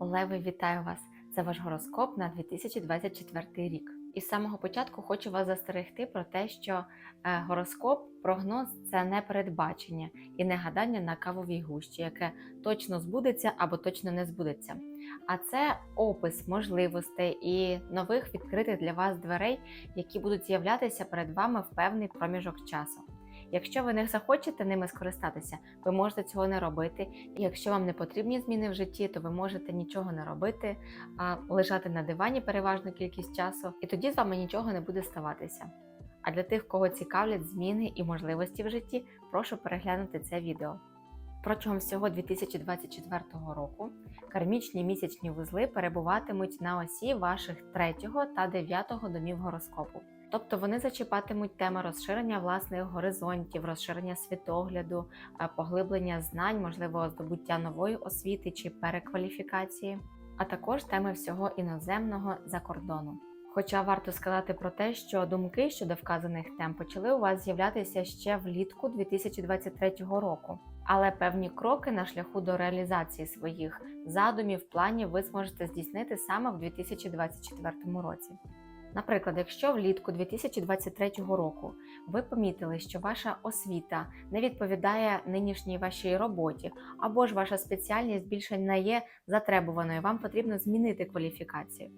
Леви, вітаю вас! Це ваш гороскоп на 2024 рік. І з самого початку хочу вас застерегти про те, що е, гороскоп, прогноз це не передбачення і не гадання на кавовій гущі, яке точно збудеться або точно не збудеться. А це опис можливостей і нових відкритих для вас дверей, які будуть з'являтися перед вами в певний проміжок часу. Якщо ви не захочете ними скористатися, ви можете цього не робити. І якщо вам не потрібні зміни в житті, то ви можете нічого не робити, а лежати на дивані переважну кількість часу, і тоді з вами нічого не буде ставатися. А для тих, кого цікавлять зміни і можливості в житті, прошу переглянути це відео. Протягом всього 2024 року кармічні місячні вузли перебуватимуть на осі ваших 3 та 9 домів гороскопу. Тобто вони зачіпатимуть теми розширення власних горизонтів, розширення світогляду, е, поглиблення знань, можливо, здобуття нової освіти чи перекваліфікації, а також теми всього іноземного за кордону. Хоча варто сказати про те, що думки щодо вказаних тем почали у вас з'являтися ще влітку 2023 року, але певні кроки на шляху до реалізації своїх задумів, планів ви зможете здійснити саме в 2024 році. Наприклад, якщо влітку 2023 року ви помітили, що ваша освіта не відповідає нинішній вашій роботі, або ж ваша спеціальність більше не є затребуваною, вам потрібно змінити кваліфікацію,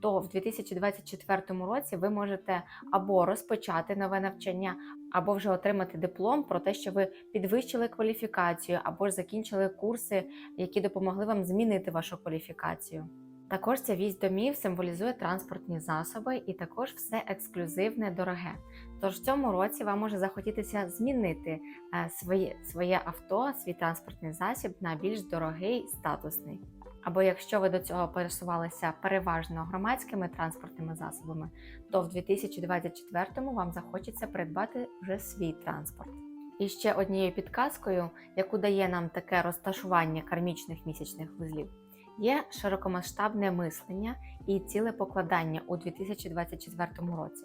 то в 2024 році ви можете або розпочати нове навчання, або вже отримати диплом про те, що ви підвищили кваліфікацію, або ж закінчили курси, які допомогли вам змінити вашу кваліфікацію. Також ця вісь домів символізує транспортні засоби і також все ексклюзивне, дороге. Тож в цьому році вам може захотітися змінити е, своє, своє авто, свій транспортний засіб на більш дорогий статусний. Або якщо ви до цього пересувалися переважно громадськими транспортними засобами, то в 2024 вам захочеться придбати вже свій транспорт. І ще однією підказкою, яку дає нам таке розташування кармічних місячних вузлів. Є широкомасштабне мислення і ціле покладання у 2024 році.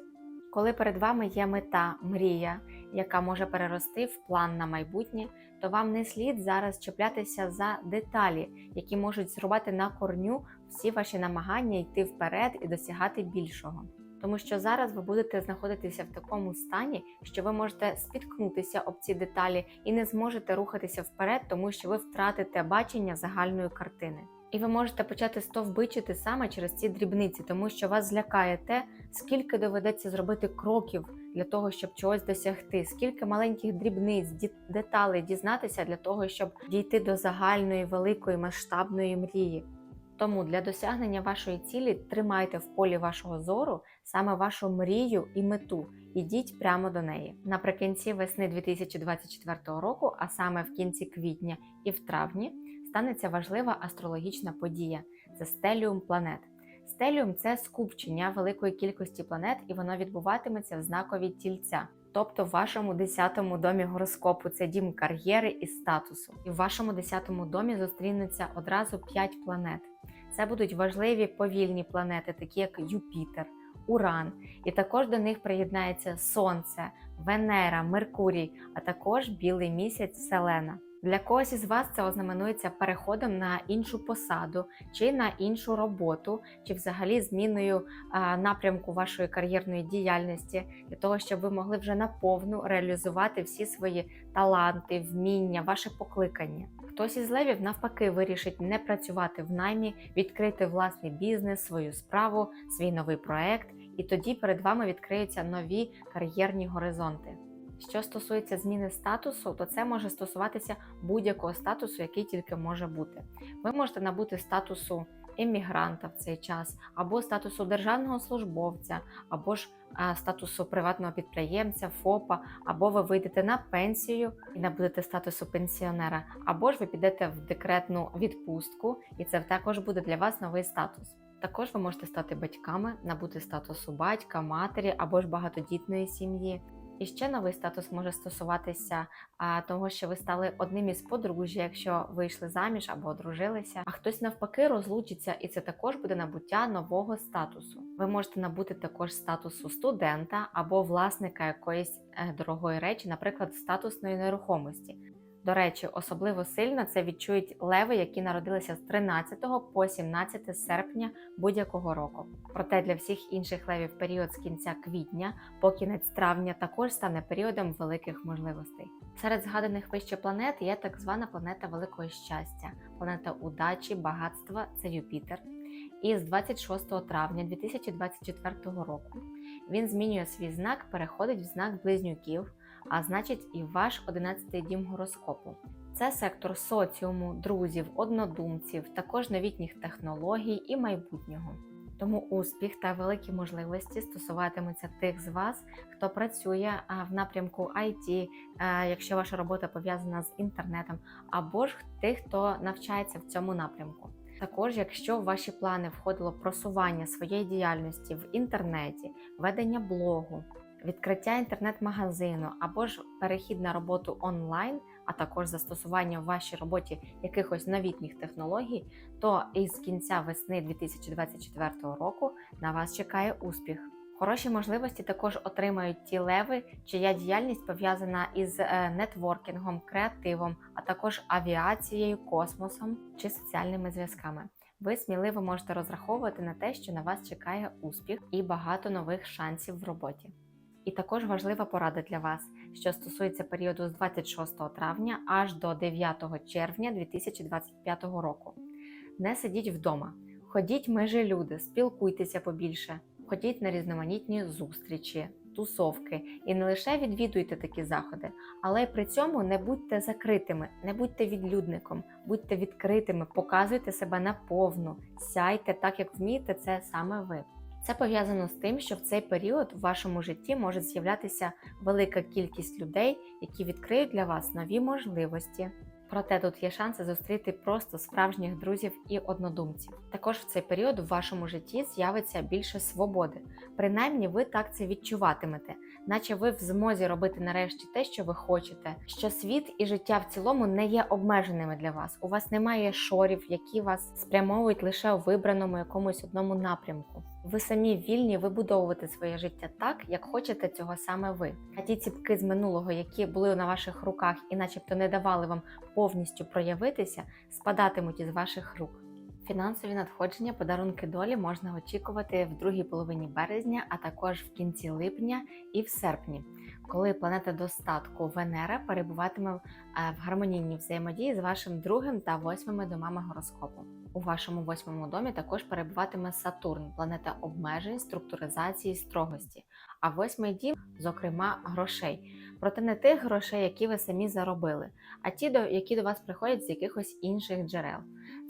Коли перед вами є мета, мрія, яка може перерости в план на майбутнє, то вам не слід зараз чіплятися за деталі, які можуть зрубати на корню всі ваші намагання йти вперед і досягати більшого. Тому що зараз ви будете знаходитися в такому стані, що ви можете спіткнутися об ці деталі і не зможете рухатися вперед, тому що ви втратите бачення загальної картини. І ви можете почати стовбичити саме через ці дрібниці, тому що вас злякає те, скільки доведеться зробити кроків для того, щоб чогось досягти, скільки маленьких дрібниць, деталей дізнатися для того, щоб дійти до загальної великої масштабної мрії. Тому для досягнення вашої цілі тримайте в полі вашого зору саме вашу мрію і мету. Ідіть прямо до неї. Наприкінці весни 2024 року, а саме в кінці квітня і в травні станеться важлива астрологічна подія це стеліум планет. Стеліум це скупчення великої кількості планет, і воно відбуватиметься в знакові тільця. Тобто в вашому 10-му домі гороскопу це дім кар'єри і статусу. І в вашому 10-му домі зустрінеться одразу 5 планет. Це будуть важливі повільні планети, такі як Юпітер, Уран, і також до них приєднається Сонце, Венера, Меркурій, а також білий місяць Селена. Для когось із вас це ознаменується переходом на іншу посаду чи на іншу роботу, чи взагалі зміною напрямку вашої кар'єрної діяльності для того, щоб ви могли вже наповну реалізувати всі свої таланти, вміння, ваше покликання. Хтось із левів навпаки вирішить не працювати в наймі, відкрити власний бізнес, свою справу, свій новий проект, і тоді перед вами відкриються нові кар'єрні горизонти. Що стосується зміни статусу, то це може стосуватися будь-якого статусу, який тільки може бути. Ви можете набути статусу емігранта в цей час, або статусу державного службовця, або ж статусу приватного підприємця, ФОПа, або ви вийдете на пенсію і набудете статусу пенсіонера, або ж ви підете в декретну відпустку, і це також буде для вас новий статус. Також ви можете стати батьками, набути статусу батька, матері або ж багатодітної сім'ї. І ще новий статус може стосуватися а, того, що ви стали одним із подружжя, якщо вийшли заміж або одружилися. А хтось навпаки розлучиться, і це також буде набуття нового статусу. Ви можете набути також статусу студента або власника якоїсь е, дорогої речі, наприклад, статусної нерухомості. До речі, особливо сильно це відчують леви, які народилися з 13 по 17 серпня будь-якого року. Проте для всіх інших левів період з кінця квітня по кінець травня також стане періодом великих можливостей. Серед згаданих вище планет є так звана планета великого щастя, планета удачі, багатства це Юпітер. І з 26 травня 2024 року він змінює свій знак, переходить в знак близнюків, а значить і ваш 11-й дім гороскопу. Це сектор соціуму, друзів, однодумців, також новітніх технологій і майбутнього. Тому успіх та великі можливості стосуватимуться тих з вас, хто працює в напрямку IT, якщо ваша робота пов'язана з інтернетом, або ж тих, хто навчається в цьому напрямку. Також, якщо в ваші плани входило просування своєї діяльності в інтернеті, ведення блогу, відкриття інтернет-магазину або ж перехід на роботу онлайн, а також застосування в вашій роботі якихось новітніх технологій, то із кінця весни 2024 року на вас чекає успіх. Хороші можливості також отримають ті леви, чия діяльність пов'язана із е, нетворкінгом, креативом, а також авіацією, космосом чи соціальними зв'язками. Ви сміливо можете розраховувати на те, що на вас чекає успіх і багато нових шансів в роботі. І також важлива порада для вас, що стосується періоду з 26 травня аж до 9 червня 2025 року. Не сидіть вдома, ходіть межі люди, спілкуйтеся побільше, ходіть на різноманітні зустрічі, тусовки. І не лише відвідуйте такі заходи, але й при цьому не будьте закритими, не будьте відлюдником, будьте відкритими, показуйте себе наповну, сяйте так, як вмієте, це саме ви. Це пов'язано з тим, що в цей період в вашому житті може з'являтися велика кількість людей, які відкриють для вас нові можливості. Проте тут є шанси зустріти просто справжніх друзів і однодумців. Також в цей період в вашому житті з'явиться більше свободи. Принаймні, ви так це відчуватимете, наче ви в змозі робити нарешті те, що ви хочете, що світ і життя в цілому не є обмеженими для вас. У вас немає шорів, які вас спрямовують лише у вибраному якомусь одному напрямку. Ви самі вільні вибудовувати своє життя так, як хочете цього саме ви. А ті ціпки з минулого, які були на ваших руках і, начебто, не давали вам повністю проявитися, спадатимуть із ваших рук. Фінансові надходження, подарунки долі можна очікувати в другій половині березня, а також в кінці липня і в серпні, коли планета достатку Венера перебуватиме в гармонійній взаємодії з вашим другим та восьмими домами гороскопу. У вашому восьмому домі також перебуватиме Сатурн, планета обмежень, структуризації, строгості, а восьмий дім, зокрема, грошей. Проте не тих грошей, які ви самі заробили, а ті, які до вас приходять з якихось інших джерел.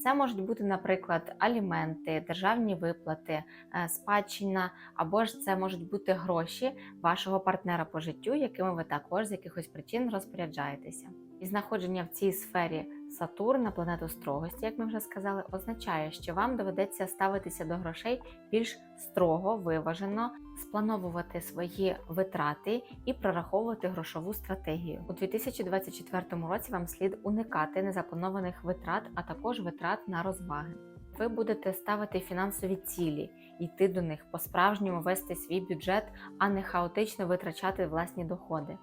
Це можуть бути, наприклад, аліменти, державні виплати, е, спадщина, або ж це можуть бути гроші вашого партнера по життю, якими ви також з якихось причин розпоряджаєтеся. І знаходження в цій сфері Сатурна, планету строгості, як ми вже сказали, означає, що вам доведеться ставитися до грошей більш строго, виважено, сплановувати свої витрати і прораховувати грошову стратегію. У 2024 році вам слід уникати незапланованих витрат, а також витрат на розваги. Ви будете ставити фінансові цілі, йти до них по-справжньому вести свій бюджет, а не хаотично витрачати власні доходи.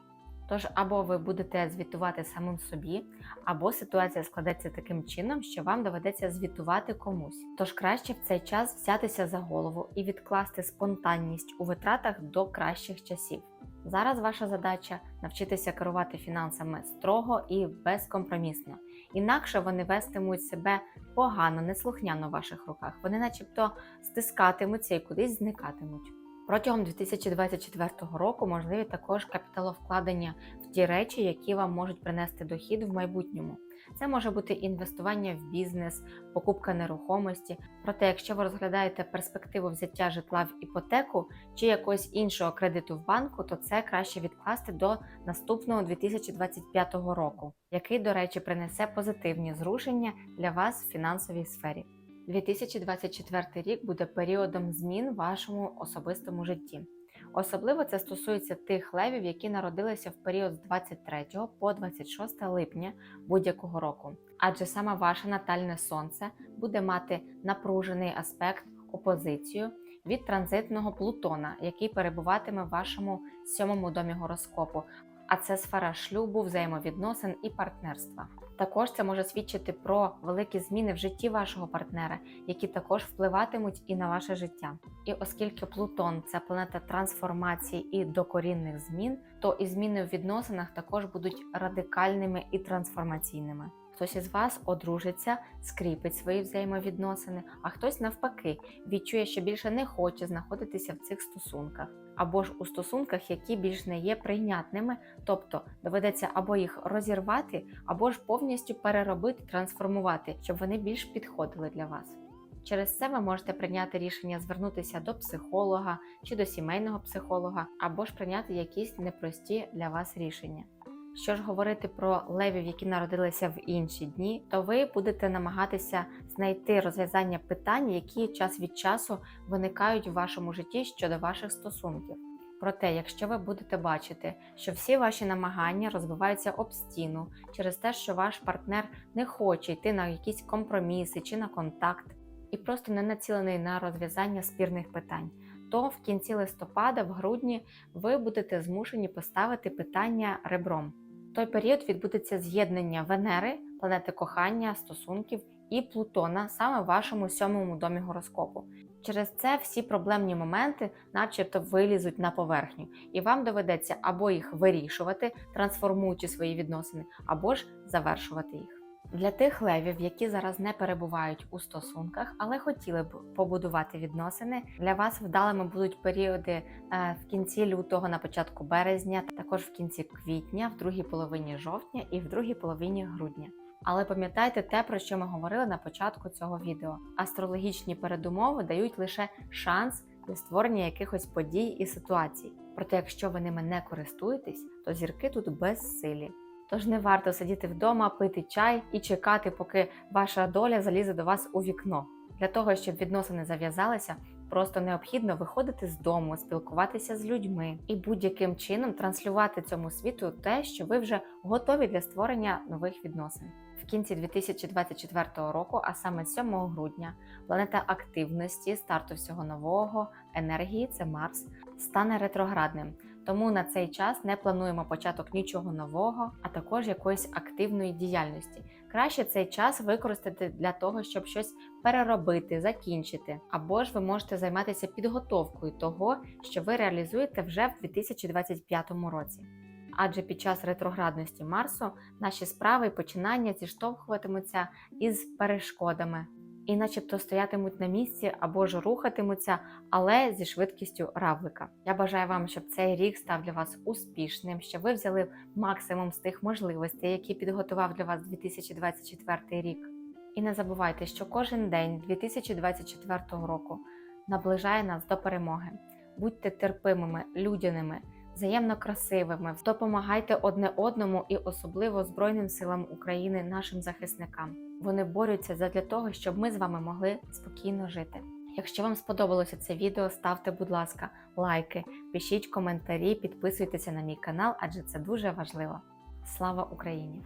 Тож або ви будете звітувати самим собі, або ситуація складеться таким чином, що вам доведеться звітувати комусь. Тож краще в цей час взятися за голову і відкласти спонтанність у витратах до кращих часів. Зараз ваша задача навчитися керувати фінансами строго і безкомпромісно. Інакше вони вестимуть себе погано, неслухняно в ваших руках. Вони, начебто, стискатимуться і кудись зникатимуть. Протягом 2024 року можливі також капіталовкладення в ті речі, які вам можуть принести дохід в майбутньому. Це може бути інвестування в бізнес, покупка нерухомості. Проте, якщо ви розглядаєте перспективу взяття житла в іпотеку чи якогось іншого кредиту в банку, то це краще відкласти до наступного 2025 року, який, до речі, принесе позитивні зрушення для вас в фінансовій сфері. 2024 рік буде періодом змін в вашому особистому житті. Особливо це стосується тих левів, які народилися в період з 23 по 26 липня будь-якого року. Адже саме ваше натальне сонце буде мати напружений аспект опозицію від транзитного Плутона, який перебуватиме в вашому сьомому домі гороскопу. а це сфера шлюбу, взаємовідносин і партнерства. Також це може свідчити про великі зміни в житті вашого партнера, які також впливатимуть і на ваше життя. І оскільки Плутон це планета трансформації і докорінних змін, то і зміни в відносинах також будуть радикальними і трансформаційними. Хтось із вас одружиться, скріпить свої взаємовідносини, а хтось навпаки відчує, що більше не хоче знаходитися в цих стосунках, або ж у стосунках, які більш не є прийнятними, тобто доведеться або їх розірвати, або ж повністю переробити, трансформувати, щоб вони більш підходили для вас. Через це ви можете прийняти рішення звернутися до психолога чи до сімейного психолога, або ж прийняти якісь непрості для вас рішення. Що ж говорити про левів, які народилися в інші дні, то ви будете намагатися знайти розв'язання питань, які час від часу виникають в вашому житті щодо ваших стосунків. Проте, якщо ви будете бачити, що всі ваші намагання розбиваються об стіну через те, що ваш партнер не хоче йти на якісь компроміси чи на контакт, і просто не націлений на розв'язання спірних питань, то в кінці листопада, в грудні, ви будете змушені поставити питання ребром. Той період відбудеться з'єднання Венери, планети кохання, стосунків і Плутона саме в вашому сьомому домі гороскопу. Через це всі проблемні моменти, начебто, вилізуть на поверхню, і вам доведеться або їх вирішувати, трансформуючи свої відносини, або ж завершувати їх. Для тих левів, які зараз не перебувають у стосунках, але хотіли б побудувати відносини, для вас вдалими будуть періоди е, в кінці лютого, на початку березня, також в кінці квітня, в другій половині жовтня і в другій половині грудня. Але пам'ятайте те, про що ми говорили на початку цього відео. Астрологічні передумови дають лише шанс для створення якихось подій і ситуацій. Проте, якщо ви ними не користуєтесь, то зірки тут безсилі. Тож не варто сидіти вдома, пити чай і чекати, поки ваша доля залізе до вас у вікно. Для того, щоб відносини зав'язалися, просто необхідно виходити з дому, спілкуватися з людьми і будь-яким чином транслювати цьому світу те, що ви вже готові для створення нових відносин. В кінці 2024 року, а саме 7 грудня, планета активності, старту всього нового, енергії це Марс, стане ретроградним. Тому на цей час не плануємо початок нічого нового, а також якоїсь активної діяльності. Краще цей час використати для того, щоб щось переробити, закінчити, або ж ви можете займатися підготовкою того, що ви реалізуєте вже в 2025 році. Адже під час ретроградності Марсу наші справи і починання зіштовхуватимуться із перешкодами і, начебто, стоятимуть на місці або ж рухатимуться, але зі швидкістю равлика. Я бажаю вам, щоб цей рік став для вас успішним, щоб ви взяли максимум з тих можливостей, які підготував для вас 2024 рік. І не забувайте, що кожен день 2024 року наближає нас до перемоги. Будьте терпимими, людяними, взаємно красивими, допомагайте одне одному і особливо Збройним силам України, нашим захисникам. Вони борються задля того, щоб ми з вами могли спокійно жити. Якщо вам сподобалося це відео, ставте, будь ласка, лайки, пишіть коментарі, підписуйтеся на мій канал, адже це дуже важливо. Слава Україні!